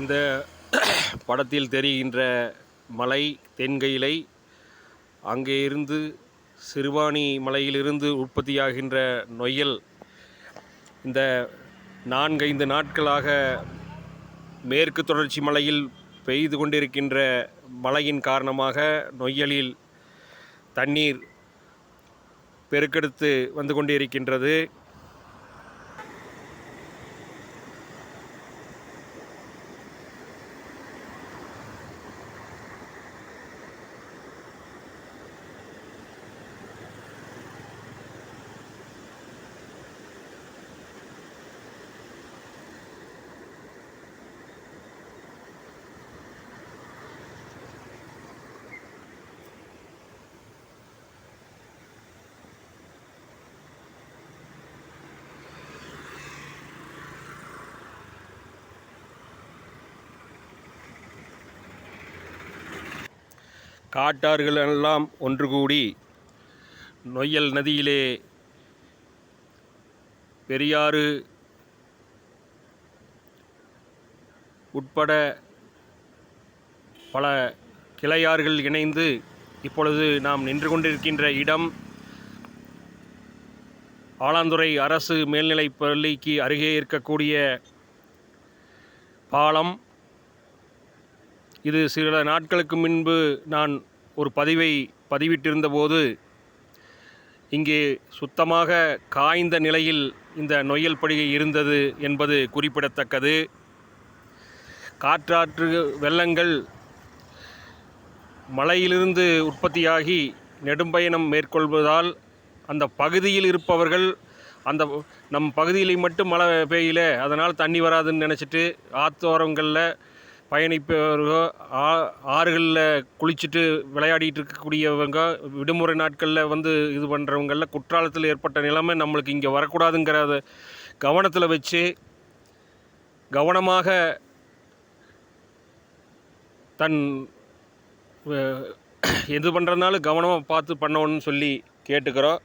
இந்த படத்தில் தெரிகின்ற மலை தென்கயிலை அங்கே இருந்து சிறுவாணி மலையிலிருந்து உற்பத்தியாகின்ற நொய்யல் இந்த நான்கைந்து நாட்களாக மேற்கு தொடர்ச்சி மலையில் பெய்து கொண்டிருக்கின்ற மழையின் காரணமாக நொய்யலில் தண்ணீர் பெருக்கெடுத்து வந்து கொண்டிருக்கின்றது. காட்டார்கள் எல்லாம் ஒன்று கூடி நொய்யல் நதியிலே பெரியாறு உட்பட பல கிளையார்கள் இணைந்து இப்பொழுது நாம் நின்று கொண்டிருக்கின்ற இடம் ஆலாந்துறை அரசு மேல்நிலைப் பள்ளிக்கு அருகே இருக்கக்கூடிய பாலம். இது சில நாட்களுக்கு முன்பு நான் ஒரு பதிவை பதிவிட்டிருந்த போது இங்கே சுத்தமாக காய்ந்த நிலையில் இந்த நொய்யல் படுகை இருந்தது என்பது குறிப்பிடத்தக்கது. காற்றாற்று வெள்ளங்கள் மலையிலிருந்து உற்பத்தியாகி நெடும்பயணம் மேற்கொள்வதால் அந்த பகுதியில் இருப்பவர்கள் அந்த நம் பகுதியில் மட்டும் மழை பெய்யல அதனால் தண்ணி வராதுன்னு நினச்சிட்டு ஆத்தோரங்களில் பயணிப்பவர்கள் ஆ ஆறுகளில் குளிச்சுட்டு விளையாடிட்டு இருக்கக்கூடியவங்க விடுமுறை நாட்களில் வந்து இது பண்ணுறவங்களில் குற்றாலத்தில் ஏற்பட்ட நிலைமை நம்மளுக்கு இங்கே வரக்கூடாதுங்கிறத கவனத்தில் வச்சு கவனமாக தன் எது பண்ணுறதுனாலும் கவனமாக பார்த்து பண்ணணும்னு சொல்லி கேட்டுக்கிறோம்.